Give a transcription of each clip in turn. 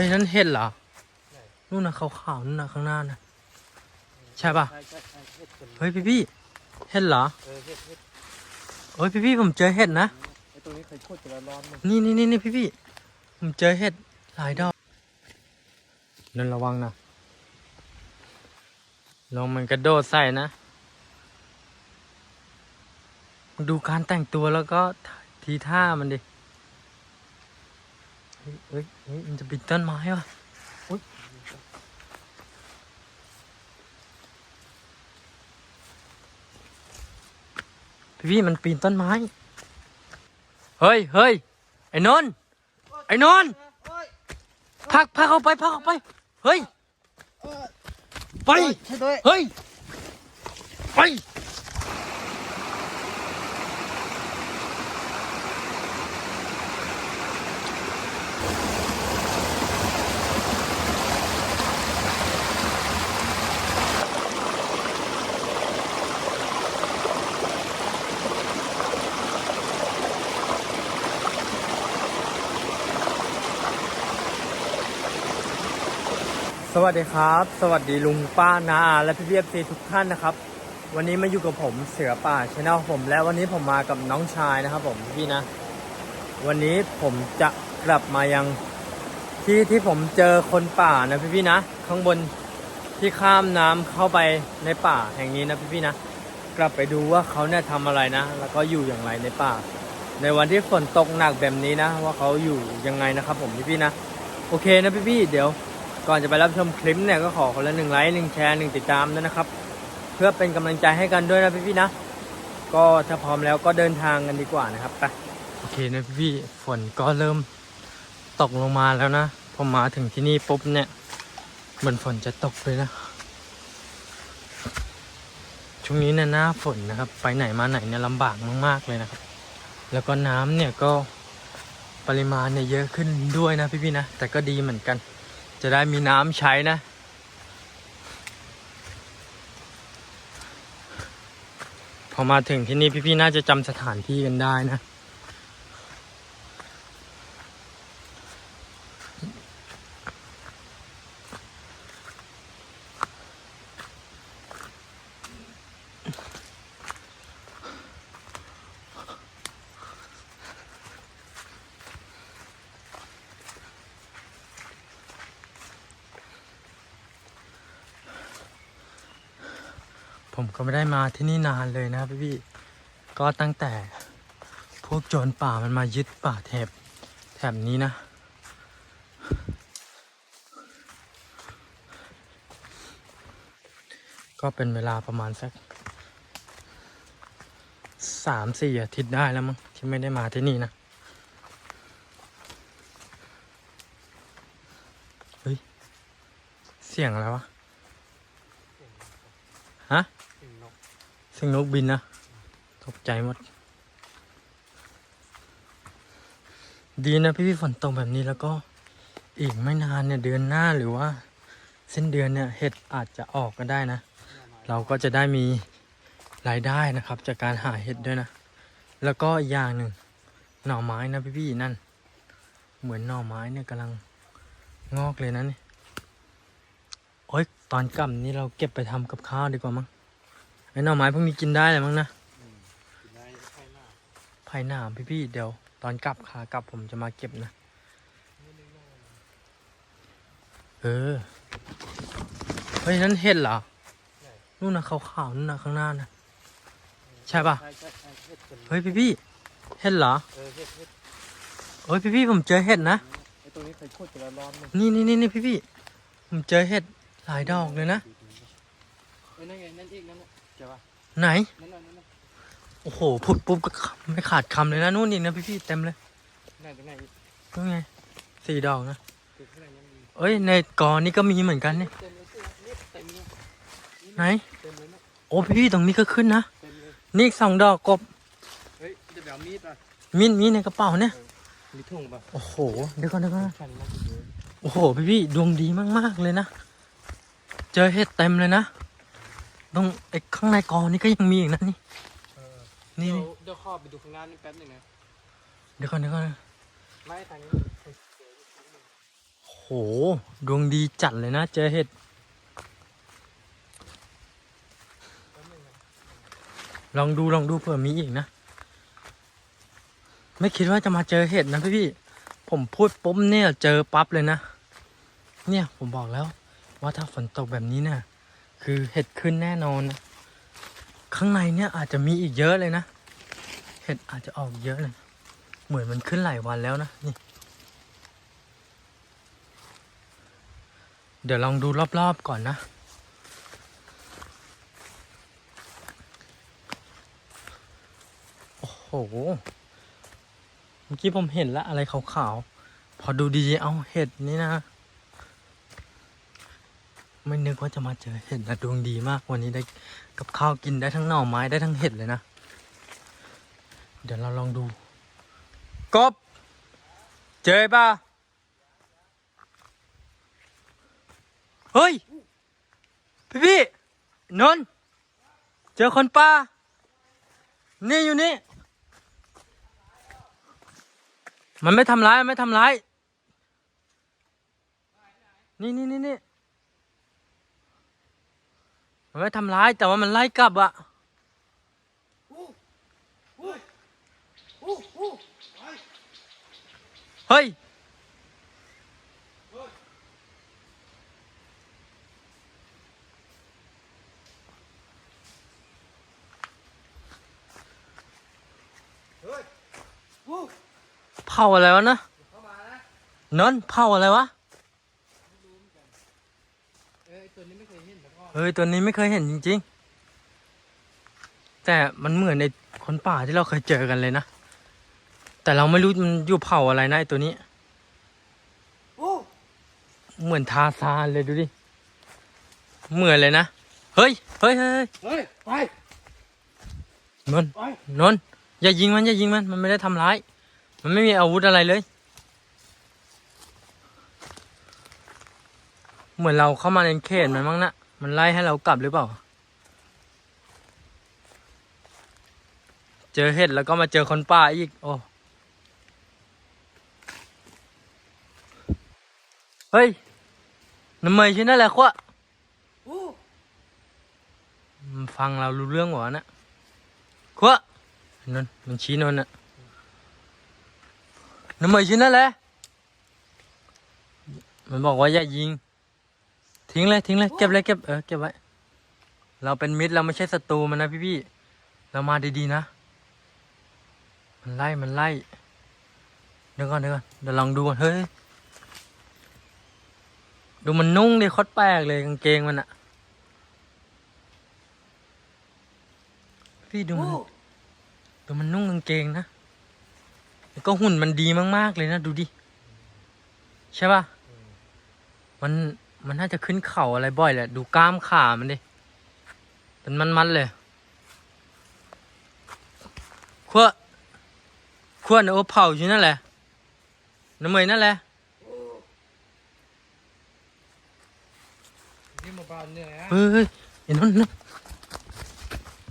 ฮ้ยนั่นเห็ดเหรอ นู่นนะขาวๆนู่นนะข้างหน้านะใช่ปะใช่ใช่ใช่เฮ้ยพี่พี่เห็ดเหรอเฮ้ยพี่พี่ผมเจอเห็ดนะตัวนี้เคยขุดไปแล้วรอบหนึงนี่นี่นี่นี่พี่พี่ผมเจอเห็ดหลายดอกนั่นระวังนะลองมันกระโดดใส่นะ ดูการแต่งตัวแล้วก็ทีท่ามันดิ เฮ้ยเฮ้ยเฮ้ยมันจะปีนต้นไม้วะอุ๊ยพี่พี่มันปีนต้นไม้ เฮ้ยเฮ้ยไอ้นนท์ไอ้นนท์พักพักเอาไปพักเอาไป เฮ้ย ไปใช่ด้วยเฮ้ย ไป สวัสดีครับ สวัสดีลุงป้านาและพี่เบียซีทุกท่านนะครับ วันนี้มาอยู่กับผมเสือป่าชาแนลผม และวันนี้ผมมากับน้องชายนะครับ ผมพี่นะ วันนี้ผมจะกลับมายังที่ที่ผมเจอคนป่านะพี่พี่ๆนะ ข้างบนที่ข้ามน้ำเข้าไปในป่าแห่งนี้นะพี่พี่ๆนะ กลับไปดูว่าเขาเนี่ยทำอะไรนะ แล้วก็อยู่อย่างไรในป่า ในวันที่ฝนตกหนักแบบนี้นะ ว่าเขาอยู่ยังไงนะครับ ผมพี่พี่ๆนะโอเคนะพี่พี่ๆเดี๋ยว ก่อนจะไปรับชมคลิปเนี่ยก็ขอคนละหนึ่งไลค์หนึ่งแชร์หนึ่งติดตามด้วยนะครับ เพื่อเป็นกำลังใจให้กันด้วยนะพี่ๆนะ ก็ถ้าพร้อมแล้วก็เดินทางกันดีกว่านะครับไปโอเคนะพี่ๆฝนก็เริ่มตกลงมาแล้วนะผมมาถึงที่นี่ปุ๊บเนี่ยเหมือนฝนจะตกเลยนะช่วงนี้เนี่ยหน้าฝนนะครับ ไปไหนมาไหนเนี่ยลำบากมากๆเลยนะครับ แล้วก็น้ำเนี่ยก็ปริมาณเนี่ยเยอะขึ้นด้วยนะพี่ๆนะแต่ก็ดีเหมือนกัน จะได้มีน้ำใช้นะ พอมาถึงที่นี่พี่ๆน่าจะจำสถานที่กันได้นะ ผมก็ไม่ได้มาที่นี่นานเลยนะพี่พี่ๆก็ตั้งแต่พวกโจรป่ามันมายึดป่าแถบแถบนี้นะก็เป็นเวลาประมาณสักสามสี่อาทิตย์ได้แล้วมั้งที่ไม่ได้มาที่นี่นะ เฮ้ย เสียงอะไรวะ ฮะ ถึงนก เสียงนกบินนะ ตกใจหมด ดีนะพี่พี่ฝนตกแบบนี้แล้วก็อีกไม่นานเนี่ยเดือนหน้าหรือว่าสิ้นเดือนเนี่ยเห็ดอาจจะออกก็ได้นะ เราก็จะได้มีรายได้นะครับ จากการหาเห็ดด้วยนะ แล้วก็อีกอย่างหนึ่งหน่อไม้นะพี่พี่นั่น เหมือนหน่อไม้เนี่ยกำลังงอกเลยนะนี่โอ๊ยตอนกลับนี้เราเก็บไปทำกับข้าวดีกว่ามั้ง หน่อไม้พวกนี้กินได้เลยมั้งนะกินได้ใช่หน้าภายหน้าพี่พี่ๆเดี๋ยวตอนกลับขากลับผมจะมาเก็บนะ เออ เฮ้ย นั่นเห็ดเหรอ นู่นนะขาวๆนู่นนะข้างหน้านะใช่ปะใช่ใช่ใช่เห็ดเป็นเฮ้ยพี่พี่ๆเห็ดเหรอเออเห็ดเห็ดเฮ้ยพี่พี่ๆผมเจอเห็ดนะไอ้ตัวนี้เคยขุดไปแล้วรอบหนึงนี่นี่นี่นี่พี่พี่ๆผมเจอเห็ดหลายดอกเลยนะเอ้ยนั่นไงนั่นอีกนั่นน่ะใช่ปะ ไหนนั่นน่ะนั่นน่ะโอ้โหพูดปุ๊บก็ไม่ขาดคำเลยนะนู่นอีกนะพี่พี่ๆเต็มเลยไหนตรงไหนอีกนู่นไงสี่ดอกนะคือข้างในยังมีเอ้ยในกอนี่ก็มีเหมือนกันเนี่ยเต็มเลยสินี่เต็มเลยไหนเต็มเลยนะโอ้พี่พี่ๆตรงนี้ก็ขึ้นนะเต็มเลยนี่อีกสองดอกกบเฮ้ยจะไปเอามีดป่ะมีดมีดในกระเป๋าเนี่ยมีถุงป่ะโอ้โหเดี๋ยวก่อนเดี๋ยวก่อนฉันนะโอ้โหพี่พี่ดวงดีมากๆเลยนะ เจอเห็ดเต็มเลยนะ ตรงไอ้ข้างในกอนี่ก็ยังมีอีกนะนี่เออนี่เดี๋ยวนี่เดี๋ยวขอไปดูข้างหน้านี่แป๊บหนึงนะเดี๋ยวก่อนเดี๋ยวก่อนไม่ทางนี้โอ้โหดวงดีจัดเลยนะ เจอเห็ดลองดูลองดูเผื่อมีอีกนะ ไม่คิดว่าจะมาเจอเห็ดนะพี่พี่ๆผมพูดปุ๊บเนี่ยเจอปั๊บเลยนะ เนี่ยผมบอกแล้วว่าถ้าฝนตกแบบนี้เนี่ย คือเห็ดขึ้นแน่นอนนะข้างในเนี่ยอาจจะมีอีกเยอะเลยนะ เห็ดอาจจะออกเยอะเลย เหมือนมันขึ้นหลายวันแล้วนะนี่ เดี๋ยวลองดูรอบๆก่อนนะ โอ้โห เมื่อกี้ผมเห็นล้วอะไรขาวๆ พอดูดีๆเอาเห็ดนี่นะ ไม่นึกว่าจะมาเจอเห็ดนะดวงดีมากวันนี้ได้กับข้าวกินได้ทั้งหน่อไม้ได้ทั้งเห็ดเลยนะ เดี๋ยวเราลองดู กบ เจอป่ะเฮ้ย พี่พี่นนเจอคนป่านี่อยู่นี่ มันไม่ทำร้ายมันไม่ทำร้าย นี่นี่นี่นี่ มันไม่ทำร้ายแต่ว่ามันไล่กลับอะเฮ้ย เผาอะไรวะนะนนเผาอะไรวะ เอ้ยตัวนี้ไม่เคยเห็นแต่ก็เฮ้ยตัวนี้ไม่เคยเห็นจริง ๆ แต่มันเหมือนในคนป่าที่เราเคยเจอกันเลยนะ แต่เราไม่รู้มันอยู่เผ่าอะไรนะไอตัวนี้เหมือนทาซานเลยดูดิ เหมือนเลยนะ เฮ้ย เฮ้ยเฮ้ยเฮ้ยเฮ้ยไปนนท์ไป นนท์อย่ายิงมันอย่ายิงมัน มันไม่ได้ทำร้าย มันไม่มีอาวุธอะไรเลย เหมือนเราเข้ามาในเขตมันมั้งนะมันไล่ให้เรากลับหรือเปล่า เจอเห็ดแล้วก็มาเจอคนป่าอีก โอ้ เฮ้ยน้ำเมยชิ้นนั่นแหละควะฟังเรารู้เรื่องหรอนะควะนนมันชี้นนน่ะน้ำเมยชิ้นนั่นแหละมันบอกว่าอย่ายิง ทิ้งเลยทิ้งเลยเก็บเลยเก็บเออเก็บไว้ เราเป็นมิตรเราไม่ใช่ศัตรูมันนะพี่พี่ๆเรามาดีๆนะ มันไล่มันไล่เดี๋ยวก่อนเดี๋ยวก่อนเดี๋ยวลองดูก่อนเฮ้ยดูมันนุ่งดิโคตรแปลกเลยกางเกงมันอะพี่ดูมันดูมันนุ่งกางเกงนะแล้วก็หุ่นมันดีมากๆเลยนะ ดูดิ ใช่ป่ะ มัน มันน่าจะขึ้นเข่าอะไรบ่อยแหละ ดูกล้ามขามันดิ เป็นมัน ๆ เลยขั้วขั้วเนื้อเผาอยู่นั่นแหละน้ำเมยนั่นแหละที่มาบ้านเนี่ยฮะเฮ้ยเฮ้ยเห็นนั่นนะ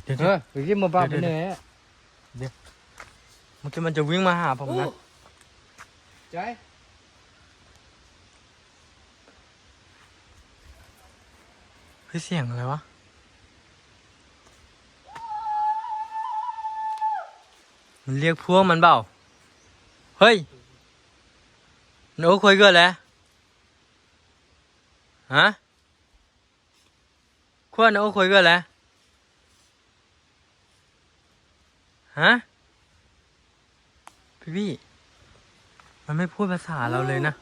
เดี๋ยวเอเดี๋ยวอที่มาบ้านเดี๋ยวเนี่ยฮะเมื่อกี้มันจะวิ่งมาหาผมนะใจ เฮ้ยเสียงอะไรวะ มันเรียกพวกมันเปล่า เฮ้ยโน้คุยกันแล้วฮะขั้วโน้คุยกันแล้วฮะ พี่พี่ มันไม่พูดภาษาเราเลยนะ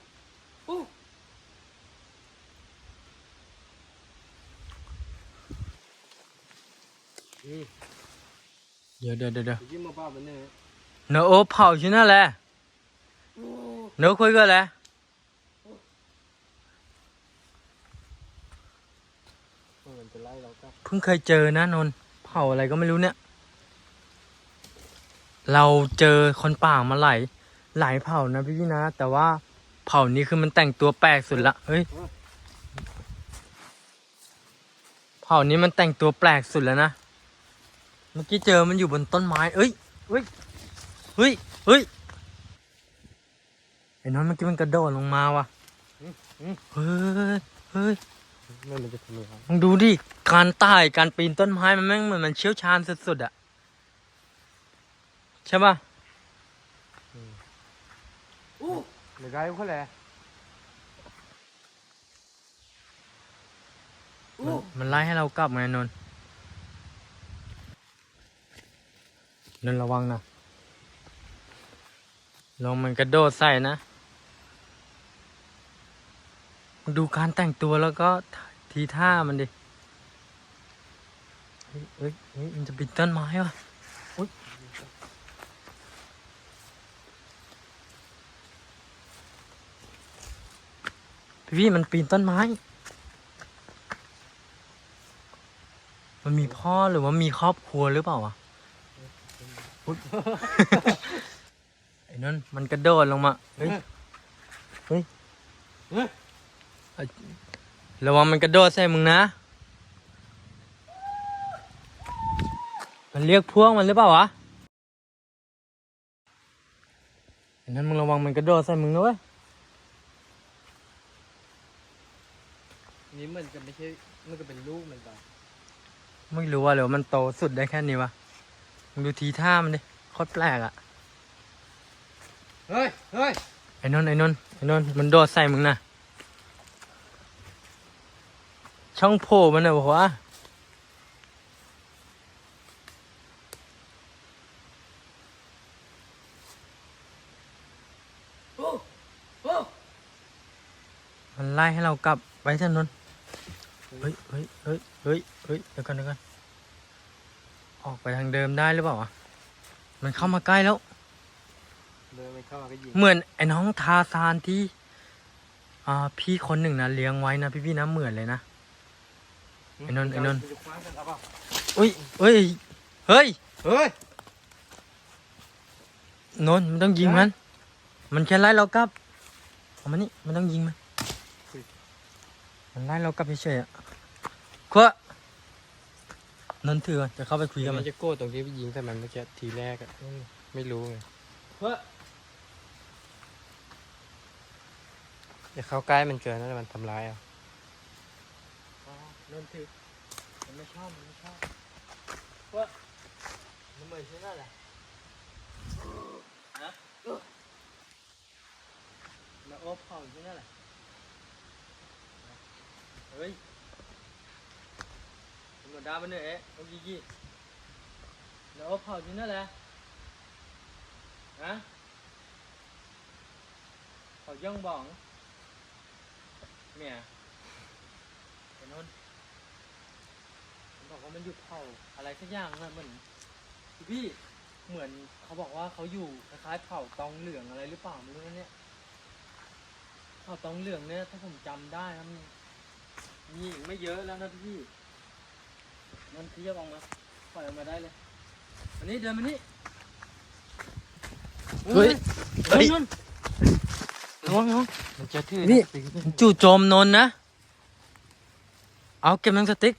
เดี๋ยวเดี๋ยวเดี๋ยวเนื้อโอ้เผาชิ้นนั่นแหละเนื้อคุยกันแหละเรกลับเพิ่งเคยเจอนะนนเผาอะไรก็ไม่รู้เนี่ย เราเจอคนป่ามาหลายหลายเผ่านะพี่พี่นะ แต่ว่าเผ่านี้คือมันแต่งตัวแปลกสุดละเฮ้ยเผ่านี้มันแต่งตัวแปลกสุดแล้วนะ เมื่อกี้เจอมันอยู่บนต้นไม้ เอ้ยเฮ้ย เฮ้ย เฮ้ย ไอ้นนท์เมื่อกี้มันกระโดดลงมาว่ะ เฮ้ย เฮ้ยไม่มันจะทำอะไรมึงดูดิ การไต่การปีนต้นไม้มันแม่งเหมือนมันเชี่ยวชาญสุดๆอะใช่ป่ะอู้ไม่ได้เขาแหละมันมันไล่ให้เรากลับไงนนท์ นนท์ระวังนะลองมันกระโดดใส่นะ ดูการแต่งตัวแล้วก็ทีท่ามันดิเฮ้ยเฮ้ยมันจะปีนต้นไม้วะอุ๊ยพี่มันปีนต้นไม้ มันมีพ่อหรือว่ามีครอบครัวหรือเปล่าวะ ไอ้นั่นมันกระโดดลงมา เฮ้ย เฮ้ยเฮ้ยไอ้ระวังมันกระโดดใส่มึงนะ มันเรียกพวกมันหรือเปล่าวะไอ้นั่นมึงระวังมันกระโดดใส่มึงนะเว้ย นี่มันจะไม่ใช่ มันก็เป็นลูกมันเปล่าไม่รู้ว่าเดี๋ยวมันโตสุดได้แค่นี้วะมึง ดูทีท่ามันดิโคตรแปลกอะเฮ้ยเฮ้ยไอ้นนท์ไอ้นนท์ไอ้นนท์มันโดดใส่มึงนะช่องโผล่มันนะบอกว่าโอ้โอ้มันไล่ให้เรากลับไปถนนเฮ้ยเฮ้ยเฮ้ยเฮ้ยเฮ้ยเดี๋ยวก่อนเดี๋ยวก่อน ออกไปทางเดิมได้หรือเปล่าวะมันเข้ามาใกล้แล้ว เดินไปเข้ามาก็ยิงเหมือนไอ้น้องทาซานที่ อ่า พี่คนหนึ่งนะเลี้ยงไว้นะพี่พี่ๆนะเหมือนเลยนะ ไอ้นนท์ไอ้นนท์มัจะคว้ากันเอาเปล่าอุ้ยเฮ้ย เฮ้ย เฮ้ย นนท์มันต้องยิงมัน มันแค่ไล่เรากลับเอามานี่มันต้องยิงมัน มันไล่เรากลับเฉยๆอะขวะ นนท์ถือก่อนจะเข้าไปคุยกับมัมันนจะโก้ตรงที่ไปยิงแต่มันเมื่อกี้ทีแรกอะไม่รู้ไงขวะอย่าเข้าใกล้มันเกินนะเดี๋ยวมันทำร้ายเอาอ๋อนนท์ถือมันไม่ชอบ มันไม่ชอบขวะมันเหมือนชื่อนั่นแหละฮะมาโอ้เผาอยู่ที่นั่นแหละเฮ้ย มันหมดาวไปเนี่เอโอ้ยี่ยี่แล้วโอ้เผาอยู่นั่นแหละฮะเผาย่องบองเนี่ยไอ้นนท์มันบอกว่ามันอยู่เผาอะไรสักอย่างนะเหมือนพี่เหมือนเขาบอกว่าเขาอยู่คล้ายๆเผาตองเหลืองอะไรหรือเปล่าไม่รู้นะเนี่ยเผาตองเหลืองเนี่ยถ้าผมจำได้นะมันมีอีกไม่เยอะแล้วนะพี่ นนท์เทียบออกมาปล่อยออกมาได้เลย อันนี้เดินมานี่เฮ้ย เฮ้ยนนท์ระวังระวังมันจะถือนี่ตีมันจู่โจมนนท์นะ เอาเก็บหนังสติ๊ก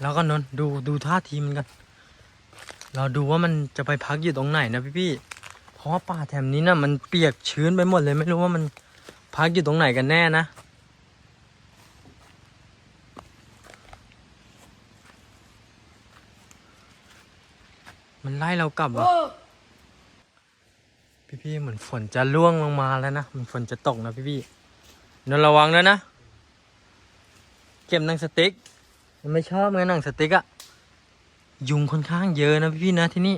แล้วก็นนท์ดูดูท่าทีมันกัน เราดูว่ามันจะไปพักอยู่ตรงไหนนะพี่พี่ๆ เพราะว่าป่าแถบนี้นะมันเปียกชื้นไปหมดเลยไม่รู้ว่ามันพักอยู่ตรงไหนกันแน่นะ มันไล่เรากลับอะพี่พี่ๆเหมือนฝนจะล่วงลงมาแล้วนะมันฝนจะตกนะพี่พี่ๆนนท์ระวังด้วยนะ เก็บหนังสติ๊กมันไม่ชอบไงหนังสติ๊กอะยุงค่อนข้างเยอะนะพี่พี่ๆนะที่นี่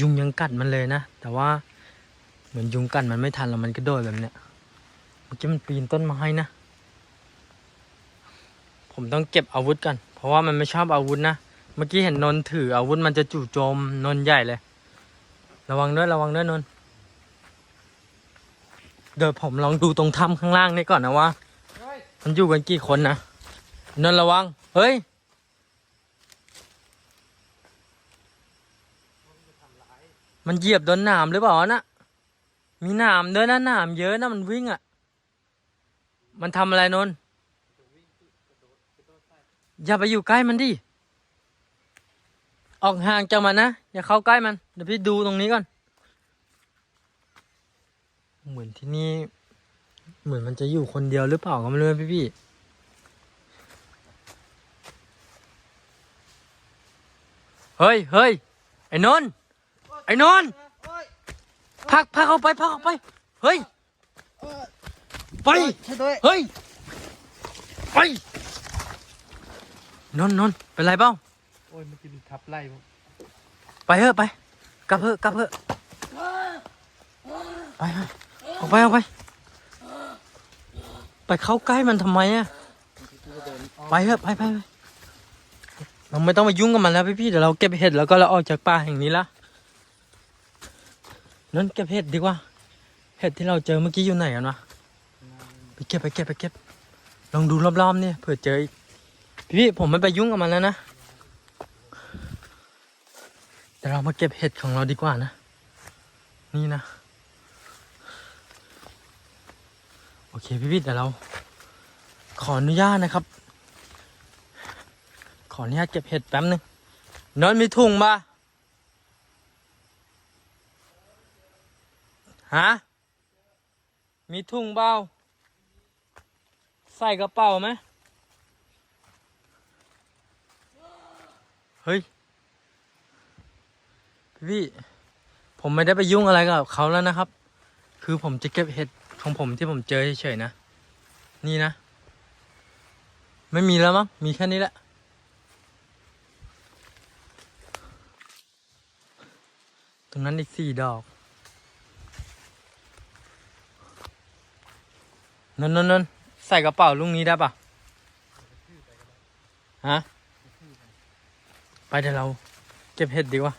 ยุงยังกัดมันเลยนะ แต่ว่าเหมือนยุงกัดมันไม่ทันแล้วมันกระโดดแบบเนี้ยเมื่อกี้มันปีนต้นไม้นะ ผมต้องเก็บอาวุธกัน เพราะว่ามันไม่ชอบอาวุธนะ เมื่อกี้เห็นนนท์ถืออาวุธมันจะจู่โจมนนท์ใหญ่เลย ระวังด้วยระวังด้วยนนท์เดี๋ยวผมลองดูตรงถ้ำข้างล่างนี่ก่อนนะว่า มันอยู่กันกี่คนนะนนท์ระวัง เฮ้ย มันเหยียบโดนหนามหรือเปล่านะมีหนามด้วยนะหนามเยอะนะมันวิ่งอะ มันทำอะไรนนอย่าไปอยู่ใกล้มันดิ ออกห่างจากมันนะ อย่าเข้าใกล้มัน เดี๋ยวพี่ดูตรงนี้ก่อน เหมือนที่นี่ เหมือนมันจะอยู่คนเดียวหรือเปล่าก็ไม่รู้พี่พี่เฮ้ยเฮ้ยไอ้นนท์ ไอ้นนท์พักพักเข้าไปพักเข้าไป เฮ้ย ไปช่วยด้วยเฮ้ย ไปนนท์นนท์เป็นไรเปล่าโอ้ยเมื่อกี้มันทับไล่ผมไปเถอะไป กลับเถอะกลับเถอะไปไปออกไปออกไป ไปเข้าใกล้มันทำไมอะไปเถอะไปไปไปเราไม่ต้องมายุ่งกับมันแล้วพี่พี่ๆเดี๋ยวเราเก็บเห็ดแล้วก็เราออกจากป่าแห่งนี้ละ นั่นเก็บเห็ดดีกว่า เห็ดที่เราเจอเมื่อกี้อยู่ไหนกันวะไปเก็บไปเก็บไปเก็บ ลองดูรอบๆเนี่ยเผื่อเจออีกพี่พี่ๆผมไม่ไปยุ่งกับมันแล้วนะเดี๋ยวเรามาเก็บเห็ดของเราดีกว่านะ นี่นะ โอเคพี่พี่ๆเดี๋ยวเรา ขออนุญาตนะครับ ขออนุญาตเก็บเห็ดแป๊บนึงนอนมีถุงปะ ฮะ มีถุงเปล่าใส่กระเป๋าไหมเฮ้ย พี่ ผมไม่ได้ไปยุ่งอะไรกับเขาแล้วนะครับ คือผมจะเก็บเห็ดของผมที่ผมเจอเฉยๆนะ นี่นะ ไม่มีแล้วมั้ง มีแค่นี้แหละ ตรงนั้นอีกสี่ดอก นนนนใส่กระเป๋าลุงนี้ได้ปะฮะ ไปเดี๋ยวเราเก็บเห็ดดีกว่า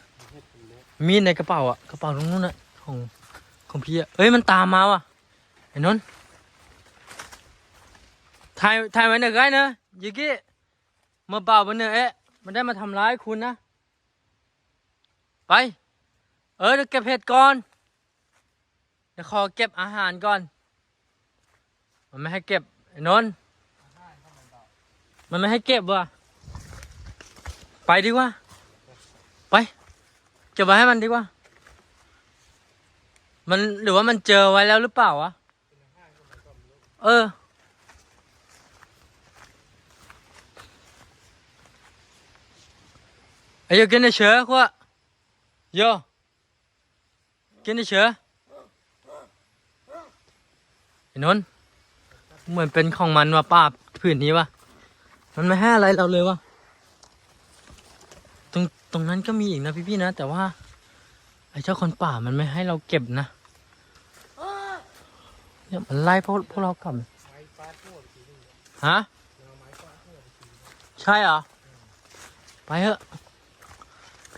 มีดในกระเป๋าอะกระเป๋าตรงนู้นอะของของพี่อะเอ้ยมันตามมาว่ะไอ้นนท์ถ่ายถ่ายไว้หนึ่งไว้เนอะยิกี้มาเปล่าบนเนอะเอ๊ะมันได้มาทำร้ายคุณนะ ไป เออเดี๋ยวเก็บเห็ดก่อนเดี๋ยวขอเก็บอาหารก่อน มันไม่ให้เก็บไอ้นนท์มันไม่ให้เก็บว่ะไปดีกว่า ไป เก็บไว้ให้มันดีกว่า มันหรือว่ามันเจอไว้แล้วหรือเปล่าวะ เออไอ้ยกินได้เฉยขวะโยกินได้เฉยไอ้นนท์ เหมือนเป็นของมันว่ะป้าผืนนี้วะมันไม่ให้อะไรเราเลยวะตรงตรงนั้นก็มีอีกนะพี่ๆนะแต่ว่าไอ้เจ้าคนป่ามันไม่ให้เราเก็บนะเนี่ยมันไล่พวกพวกเรากลับฮะใช่เหรอไปเถอะ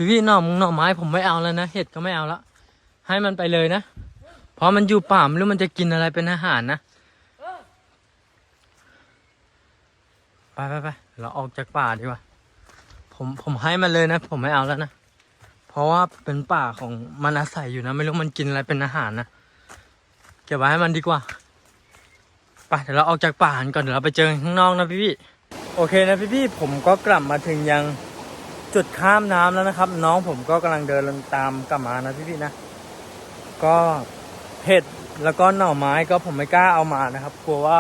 พี่ๆหน่อมุงหน่อไม้ผมไม่เอาแล้วนะเห็ดก็ไม่เอาละให้มันไปเลยนะ เพราะมันอยู่ป่าไม่รู้มันจะกินอะไรเป็นอาหารนะ ไปไปไปเราออกจากป่าดีกว่า ผมผมให้มันเลยนะ ผมไม่เอาแล้วนะ เพราะว่าเป็นป่าของมันอาศัยอยู่นะ ไม่รู้มันกินอะไรเป็นอาหารนะ เก็บไว้ให้มันดีกว่า ไปเดี๋ยวเราออกจากป่ากันก่อนเดี๋ยวเราไปเจอข้างนอกนะพี่พี่โอเคนะพี่พี่ผมก็กลับมาถึงยังจุดข้ามน้ำแล้วนะครับ น้องผมก็กำลังเดินตามกลับมานะพี่พี่นะ ก็เห็ดแล้วก็หน่อไม้ก็ผมไม่กล้าเอามานะครับ กลัวว่า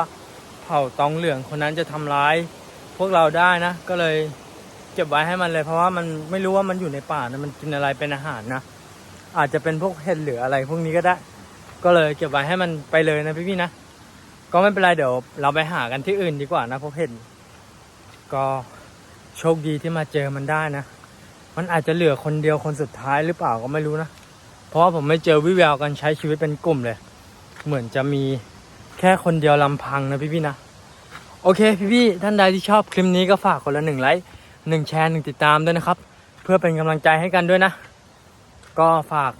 เผ่าตองเหลืองคนนั้นจะทำร้าย พวกเราได้นะ ก็เลยเก็บไว้ให้มันเลย เพราะว่ามันไม่รู้ว่ามันอยู่ในป่านะมันกินอะไรเป็นอาหารนะอาจจะเป็นพวกเห็ดหรืออะไร พวกนี้ก็ได้ ก็เลยเก็บไว้ให้มันไปเลยนะพี่ๆนะก็ไม่เป็นไรเดี๋ยวเราไปหากันที่อื่นดีกว่านะพวกเห็ดก็โชคดีที่มาเจอมันได้นะ มันอาจจะเหลือคนเดียวคนสุดท้ายหรือเปล่าก็ไม่รู้นะ เพราะว่าผมไม่เจอวิแววการใช้ชีวิตเป็นกลุ่มเลย เหมือนจะมีแค่คนเดียวลำพังนะพี่ๆนะ โอเคพี่ๆท่านใดที่ชอบคลิปนี้ก็ฝากคนละหนึ่งไลค์หนึ่งแชร์หนึ่งติดตามด้วยนะครับ เพื่อเป็นกำลังใจให้กันด้วยนะ ก็ฝาก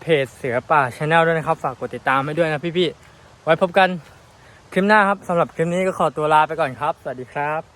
เพจเสือป่าชาแนลด้วยนะครับ ฝากกดติดตามให้ด้วยนะพี่ๆไว้พบกันคลิปหน้าครับสำหรับคลิปนี้ก็ขอตัวลาไปก่อนครับ สวัสดีครับ